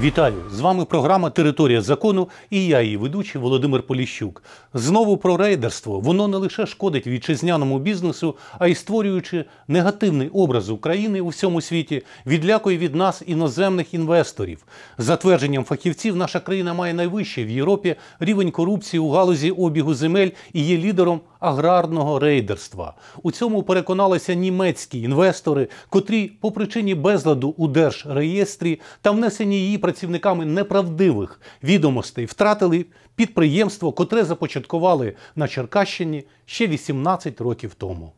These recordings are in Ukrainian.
Вітаю! З вами програма Територія закону і я, її ведучий Володимир Поліщук. Знову про рейдерство. Воно не лише шкодить вітчизняному бізнесу, а й створюючи негативний образ України у всьому світі, відлякує від нас іноземних інвесторів. За твердженням фахівців, наша країна має найвищий в Європі рівень корупції у галузі обігу земель і є лідером аграрного рейдерства. У цьому переконалися німецькі інвестори, котрі по причині безладу у держреєстрі та внесені її працівниками неправдивих відомостей втратили підприємство, котре започаткували на Черкащині ще 18 років тому.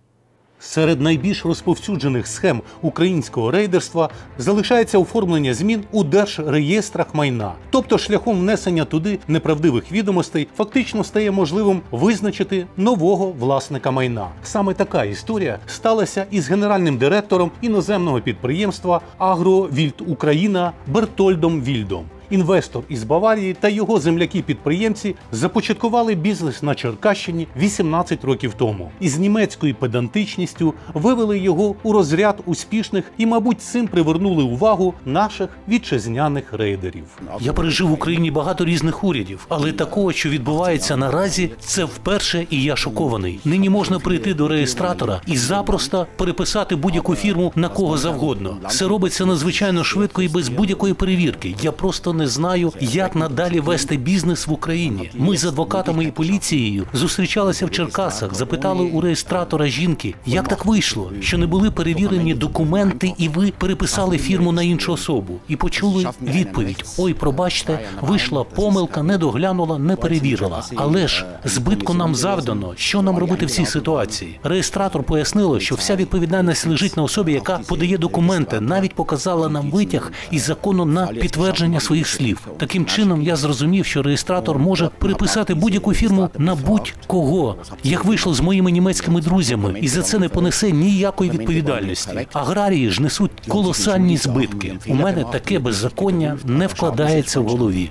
Серед найбільш розповсюджених схем українського рейдерства залишається оформлення змін у держреєстрах майна. Тобто, шляхом внесення туди неправдивих відомостей фактично стає можливим визначити нового власника майна. Саме така історія сталася із генеральним директором іноземного підприємства Агровільд Україна Бертольдом Вільдом. Інвестор із Баварії та його земляки-підприємці започаткували бізнес на Черкащині 18 років тому і з німецькою педантичністю вивели його у розряд успішних і, мабуть, цим привернули увагу наших вітчизняних рейдерів. Я пережив в Україні багато різних урядів, але такого, що відбувається наразі, це вперше, і я шокований. Нині можна прийти до реєстратора і запросто переписати будь-яку фірму на кого завгодно. Все робиться надзвичайно швидко і без будь-якої перевірки. Я просто не знаю, як надалі вести бізнес в Україні. Ми з адвокатами і поліцією зустрічалися в Черкасах, запитали у реєстратора жінки, як так вийшло, що не були перевірені документи, і ви переписали фірму на іншу особу. І почули відповідь: Ой, пробачте, вийшла помилка, не доглянула, не перевірила. Але ж збитку нам завдано. Що нам робити в цій ситуації? Реєстратор пояснило, що вся відповідальність лежить на особі, яка подає документи, навіть показала нам витяг із закону на підтвердження своїх слів. Таким чином я зрозумів, що реєстратор може переписати будь-яку фірму на будь-кого, як вийшло з моїми німецькими друзями, і за це не понесе ніякої відповідальності. Аграрії ж несуть колосальні збитки. У мене таке беззаконня не вкладається в голові.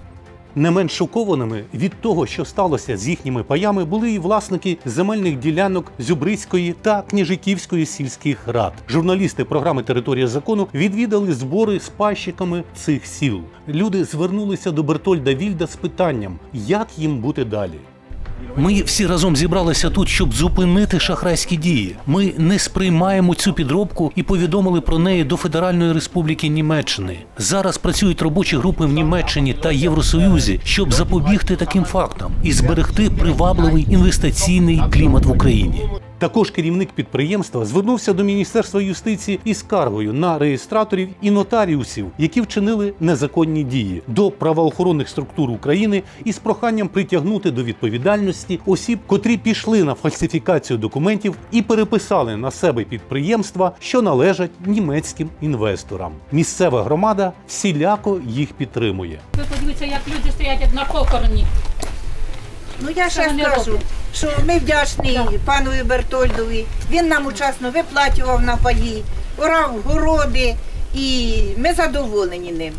Не менш шокованими від того, що сталося з їхніми паями, були і власники земельних ділянок Зюбрицької та Княжиківської сільських рад. Журналісти програми Територія закону відвідали збори з пайщиками цих сіл. Люди звернулися до Бертольда Вільда з питанням, як їм бути далі. Ми всі разом зібралися тут, щоб зупинити шахрайські дії. Ми не сприймаємо цю підробку і повідомили про неї до Федеральної Республіки Німеччини. Зараз працюють робочі групи в Німеччині та Євросоюзі, щоб запобігти таким фактам і зберегти привабливий інвестиційний клімат в Україні. Також керівник підприємства звернувся до Міністерства юстиції із скаргою на реєстраторів і нотаріусів, які вчинили незаконні дії до правоохоронних структур України із проханням притягнути до відповідальності осіб, котрі пішли на фальсифікацію документів і переписали на себе підприємства, що належать німецьким інвесторам. Місцева громада всіляко їх підтримує. Ви подивіться, як люди стоять на похороні. Ну я ще скажу, роблять? Що ми вдячні панові Бертольдові. Він нам учасно виплачував на паї, орав городи, і ми задоволені ним.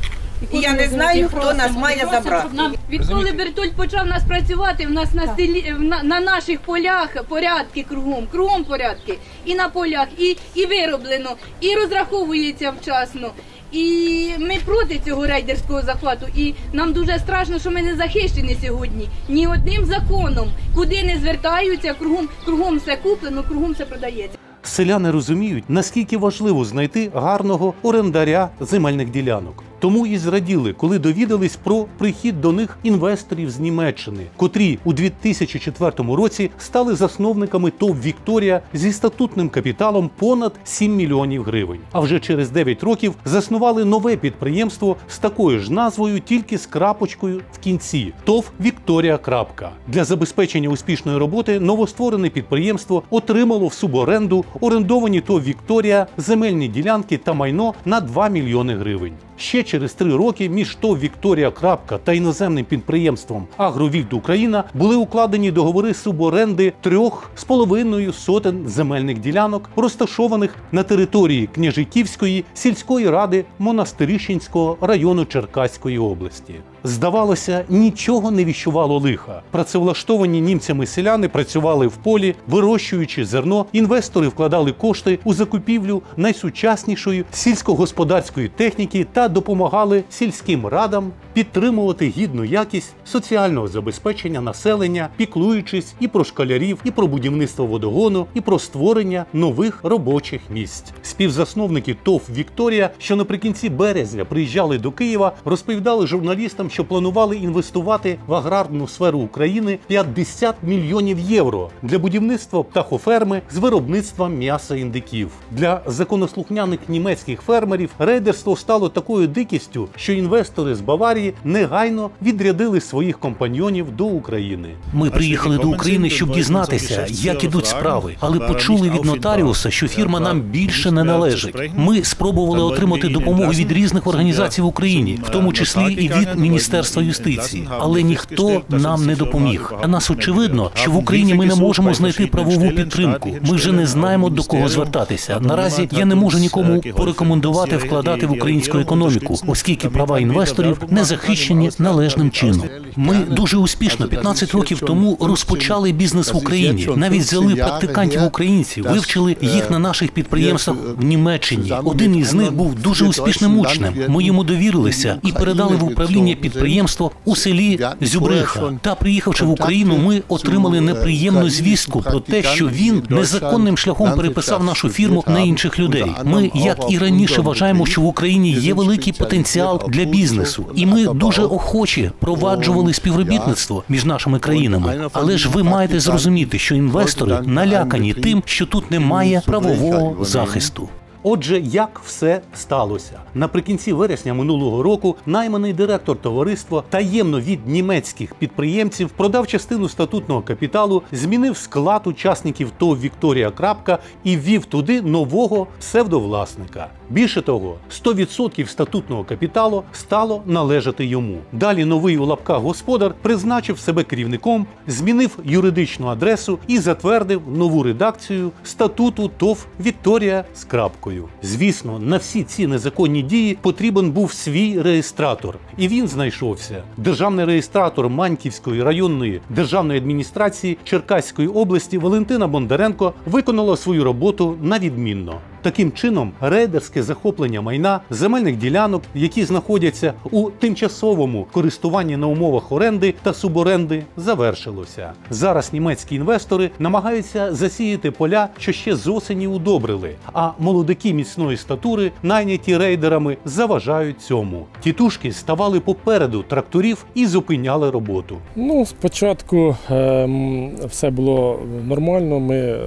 І я не знаю, хто нас має забрати. Нам відколи Бертольд почав нас працювати, в нас на селі в на, на наших полях порядки кругом, кругом порядки, і на полях, і, і вироблено, і розраховується вчасно. І ми проти цього рейдерського захвату. І нам дуже страшно, що ми не захищені сьогодні ні одним законом. Куди не звертаються, кругом, кругом все куплено, кругом все продається. Селяни розуміють, наскільки важливо знайти гарного орендаря земельних ділянок. Тому і зраділи, коли довідались про прихід до них інвесторів з Німеччини, котрі у 2004 році стали засновниками ТОВ Вікторія зі статутним капіталом понад 7 мільйонів гривень. А вже через 9 років заснували нове підприємство з такою ж назвою, тільки з крапочкою в кінці ТОВ Вікторія. Крапка для забезпечення успішної роботи новостворене підприємство отримало в суборенду орендовані ТОВ Вікторія земельні ділянки та майно на 2 мільйони гривень. Ще через три роки між ТОВ Вікторія Крапка та іноземним підприємством Агровільд Україна були укладені договори суборенди трьох з половиною сотень земельних ділянок, розташованих на території Княжиківської сільської ради Монастирищенського району Черкаської області. Здавалося, нічого не віщувало лиха. Працевлаштовані німцями селяни працювали в полі, вирощуючи зерно. Інвестори вкладали кошти у закупівлю найсучаснішої сільськогосподарської техніки та допомагали сільським радам підтримувати гідну якість соціального забезпечення населення, піклуючись і про школярів, і про будівництво водогону, і про створення нових робочих місць. Співзасновники ТОВ Вікторія, що наприкінці березня приїжджали до Києва, розповідали журналістам, що планували інвестувати в аграрну сферу України 50 мільйонів євро для будівництва птахоферми з виробництвом м'яса індиків. Для законослухняних німецьких фермерів рейдерство стало такою дикістю, що інвестори з Баварії негайно відрядили своїх компаньйонів до України. Ми приїхали до України, щоб дізнатися, як ідуть справи, але почули від нотаріуса, що фірма нам більше не належить. Ми спробували отримати допомогу від різних організацій в Україні, в тому числі і від Міністерства юстиції, але ніхто нам не допоміг. Для нас очевидно, що в Україні ми не можемо знайти правову підтримку. Ми вже не знаємо до кого звертатися. Наразі я не можу нікому порекомендувати вкладати в українську економіку, оскільки права інвесторів не захищені належним чином. Ми дуже успішно 15 років тому розпочали бізнес в Україні. Навіть взяли практикантів українців, вивчили їх на наших підприємствах в Німеччині. Один із них був дуже успішним учнем. Ми йому довірилися і передали в управління підприємство у селі Зюбриха. Та приїхавши в Україну, ми отримали неприємну звістку про те, що він незаконним шляхом переписав нашу фірму на інших людей. Ми, як і раніше, вважаємо, що в Україні є великий потенціал для бізнесу, і ми дуже охоче проваджували співробітництво між нашими країнами. Але ж ви маєте зрозуміти, що інвестори налякані тим, що тут немає правового захисту. Отже, як все сталося наприкінці вересня минулого року, найманий директор товариства таємно від німецьких підприємців продав частину статутного капіталу, змінив склад учасників ТОВ Вікторія Крапка і ввів туди нового псевдовласника. Більше того, 100% статутного капіталу стало належати йому. Далі новий у лапках господар призначив себе керівником, змінив юридичну адресу і затвердив нову редакцію статуту ТОВ Вікторія з крапкою. Звісно, на всі ці незаконні дії потрібен був свій реєстратор, і він знайшовся. Державний реєстратор Маньківської районної державної адміністрації Черкаської області Валентина Бондаренко виконала свою роботу на відмінно. Таким чином, рейдерське захоплення майна земельних ділянок, які знаходяться у тимчасовому користуванні на умовах оренди та суборенди, завершилося. Зараз німецькі інвестори намагаються засіяти поля, що ще з осені удобрили, а молодики міцної статури, найняті рейдерами, заважають цьому. Тітушки ставали попереду тракторів і зупиняли роботу. Ну, спочатку ем, все було нормально, ми е,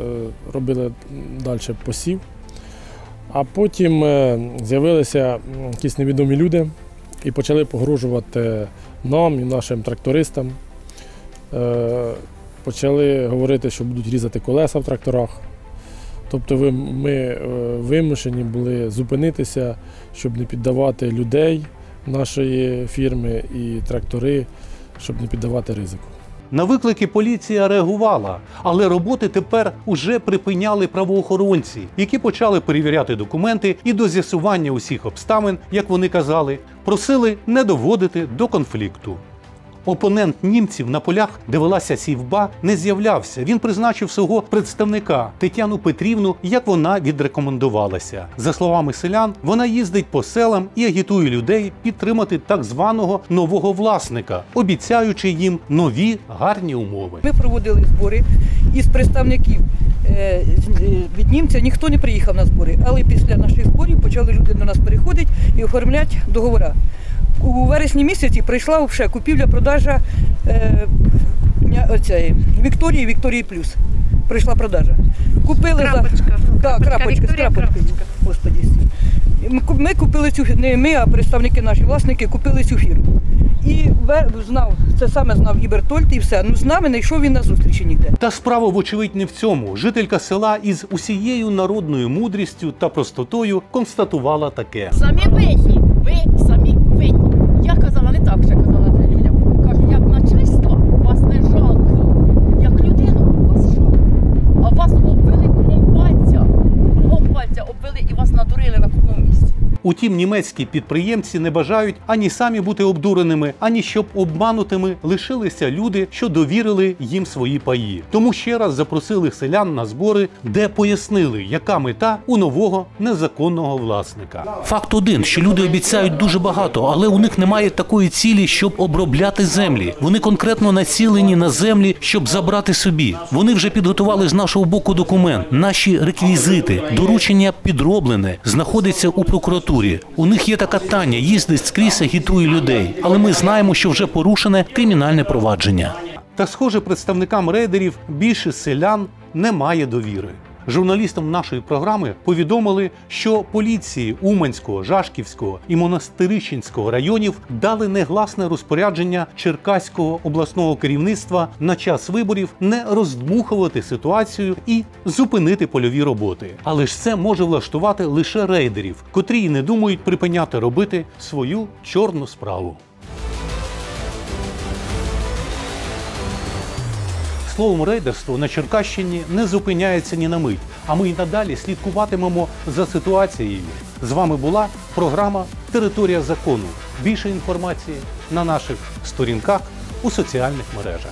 робили далі посів, а потім е, з'явилися якісь невідомі люди і почали погрожувати нам і нашим трактористам. Е, Почали говорити, що будуть різати колеса в тракторах. Тобто ми е, вимушені були зупинитися, щоб не піддавати людей нашої фірми і трактори, щоб не піддавати ризику. На виклики поліція реагувала, але роботи тепер уже припиняли правоохоронці, які почали перевіряти документи і до з'ясування усіх обставин, як вони казали, просили не доводити до конфлікту. Опонент німців на полях, де велася сівба, не з'являвся. Він призначив свого представника Тетяну Петрівну, як вона відрекомендувалася. За словами селян, вона їздить по селам і агітує людей підтримати так званого нового власника, обіцяючи їм нові гарні умови. Ми проводили збори із представників е, е, від німця. Ніхто не приїхав на збори, але після наших зборів почали люди до нас переходити і оформляти договори. У вересні місяці прийшла вже купівля-продажа е, Вікторії, Вікторії Плюс. Прийшла продажа. Купили Крапочка. за да, Крапочка, крапочка. Крапочка. Господі. Ми Ми купили цю не ми, а представники наші власники купили цю фірму. І знав, це саме знав і Бертольд, і все. Ну з нами не йшов він на зустрічі ніде. Та справа, вочевидь, не в цьому. Жителька села із усією народною мудрістю та простотою констатувала таке. Самі винні. Ви казала не так, ще казала це людям. Кажу, як начальство вас не жалко. Як людину вас жалко. А вас оббили кругом пальця. Кругом пальця оббили і вас надурили на кругом місці. Утім, німецькі підприємці не бажають ані самі бути обдуреними, ані щоб обманутими лишилися люди, що довірили їм свої паї. Тому ще раз запросили селян на збори, де пояснили, яка мета у нового незаконного власника. Факт один, що люди обіцяють дуже багато, але у них немає такої цілі, щоб обробляти землі. Вони конкретно націлені на землі, щоб забрати собі. Вони вже підготували з нашого боку документ, наші реквізити, доручення підроблене, знаходиться у прокуратурі. У них є така Таня, їздить скрізь, агітує людей. Але ми знаємо, що вже порушене кримінальне провадження. Та, схоже, представникам рейдерів більше селян немає довіри. Журналістам нашої програми повідомили, що поліції Уманського, Жашківського і Монастирищенського районів дали негласне розпорядження Черкаського обласного керівництва на час виборів не роздмухувати ситуацію і зупинити польові роботи. Але ж це може влаштувати лише рейдерів, котрі не думають припиняти робити свою чорну справу. Словом, рейдерство на Черкащині не зупиняється ні на мить, а ми й надалі слідкуватимемо за ситуацією. З вами була програма Територія закону. Більше інформації на наших сторінках у соціальних мережах.